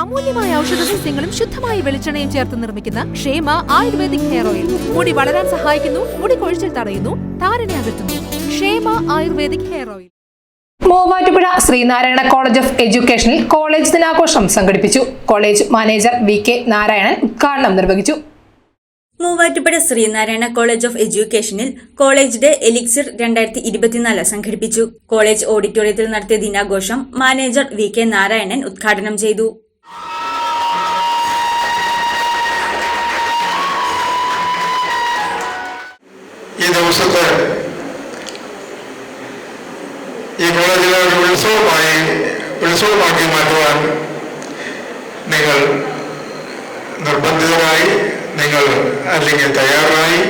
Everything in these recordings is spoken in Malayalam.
അമൂല്യമായ ഔഷധ സസ്യങ്ങളും ശുദ്ധമായ വെളിച്ചെണ്ണയും ചേർത്ത് നിർമ്മിക്കുന്ന ക്ഷേമ ആയുർവേദിക് ഹെയർ ഓയിൽ. മുടി വളരാൻ സഹായിക്കുന്നു മുടി കൊഴിച്ചിൽ തടയുന്നു താരനെ അകറ്റുന്നു. Kshema ayurvedic hair oil. Muvattupuzha Sreenarayana college of എഡ്യൂക്കേഷനിൽ college ദിനാഘോഷം സംഘടിപ്പിച്ചു. College manager V K Narayanan ഉദ്ഘാടനം നിർവഹിച്ചു. മൂവാറ്റുപുഴ ശ്രീനാരായണ കോളേജ് ഓഫ് എഡ്യൂക്കേഷനിൽ കോളേജ് ഡേ എലിക്സിർ രണ്ടായിരത്തി ഇരുപത്തിനാല് സംഘടിപ്പിച്ചു. കോളേജ് ഓഡിറ്റോറിയത്തിൽ നടത്തിയ ദിനാഘോഷം മാനേജർ വി കെ നാരായണൻ ഉദ്ഘാടനം ചെയ്തു. ദിവസത്തെ ഈ കോളേജിലെ ഒരു ഉത്സവമായി ഉത്സവമാക്കി മാറ്റുവാൻ നിങ്ങൾ നിർബന്ധിതരായി നിങ്ങൾ അല്ലെങ്കിൽ തയ്യാറായി.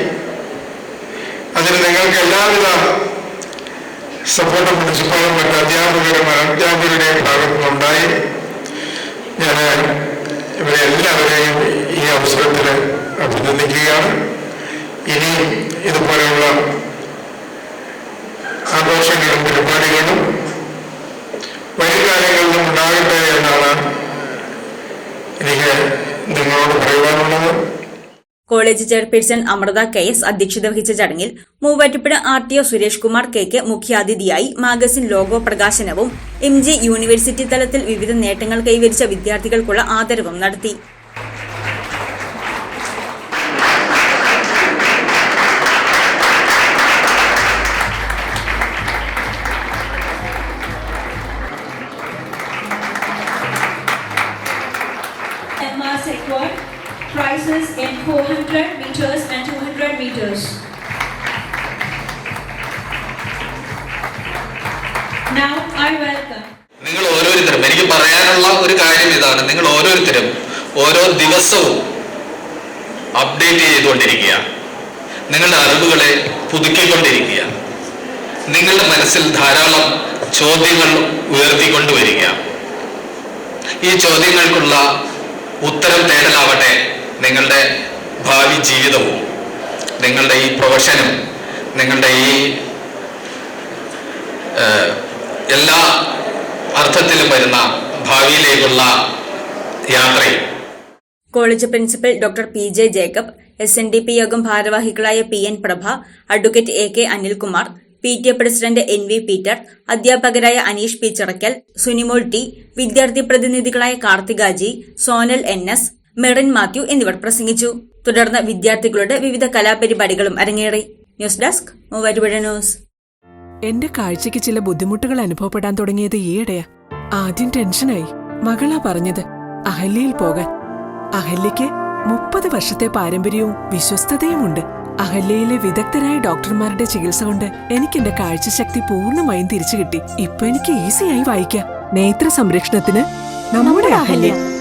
അതിന് നിങ്ങൾക്ക് എല്ലാവിധ സപ്പോർട്ടും പ്രിൻസിപ്പാളും മറ്റ് അധ്യാപകരും അധ്യാപകരുടെയും college chairperson Amrita K S അധ്യക്ഷത വഹിച്ച ചടങ്ങിൽ Muvattupuzha R T O Suresh Kumar K K മുഖ്യാതിഥിയായി മാഗസിൻ ലോഗോ പ്രകാശനവും എം ജി യൂണിവേഴ്സിറ്റി തലത്തിൽ വിവിധ നേട്ടങ്ങൾ കൈവരിച്ച വിദ്യാർത്ഥികൾക്കുള്ള ആദരവും നടത്തി. Prizes in 400 meters and 200 meters. Now I welcome. നിങ്ങൾ ഓരോരുത്തരും എനിക്ക് പറയാനുള്ള ഒരു കാര്യം ഇതാണ്. നിങ്ങൾ ഓരോരുത്തരും ഓരോ ദിവസവും അപ്ഡേറ്റ് ചെയ്തുകൊണ്ടിരിക്കുക. നിങ്ങളുടെ അറിവുകളെ പുതുക്കിക്കൊണ്ടിരിക്കുക. നിങ്ങളുടെ മനസ്സിൽ ധാരാളം ചോദ്യങ്ങൾ ഉയർത്തിക്കൊണ്ടുവരിക. ഈ ചോദ്യങ്ങൾക്കുള്ള ഉത്തരം തേടലാവട്ടെ. നിങ്ങളുടെ ഭാവി ജീവിതവും നിങ്ങളുടെ ഈ പ്രൊഫഷനും നിങ്ങളുടെ ഈ എല്ലാ അർത്ഥത്തിലും വരുന്ന ഭാവിയിലേക്കുള്ള യാത്രയും. College principal doctor P J Jacob S N D P യോഗം ഭാരവാഹികളായ P N Prabha advocate A K Anilkumar P T A president N V Peter അധ്യാപകരായ അനീഷ് പി ചിറക്കൽ സുനിമോൾ ടി വിദ്യാർത്ഥി പ്രതിനിധികളായ കാർത്തികാജി സോനൽ എൻ എസ് മെറിൻ മാത്യു എന്നിവർ പ്രസംഗിച്ചു. തുടർന്ന് വിദ്യാർത്ഥികളുടെ വിവിധ കലാപരിപാടികളും അരങ്ങേറി. News desk Muvattupuzha news. എന്റെ കാഴ്ചയ്ക്ക് ചില ബുദ്ധിമുട്ടുകൾ അനുഭവപ്പെടാൻ തുടങ്ങിയത് ഈയിടെയാ. ആദ്യം ടെൻഷനായി. മകളാ പറഞ്ഞത് അഹല്യയിൽ പോകാൻ. അഹല്യയ്ക്ക് മുപ്പത് വർഷത്തെ പാരമ്പര്യവും വിശ്വസ്തതയുമുണ്ട്. അഹല്യയിലെ വിദഗ്ധരായ ഡോക്ടർമാരുടെ ചികിത്സ കൊണ്ട് എനിക്ക് എന്റെ കാഴ്ചശക്തി പൂർണമായും തിരിച്ചു കിട്ടി ഇപ്പൊ എനിക്ക് ഈസിയായി വായിക്കാം. നേത്ര സംരക്ഷണത്തിന് നമ്മുടെ Ahalya.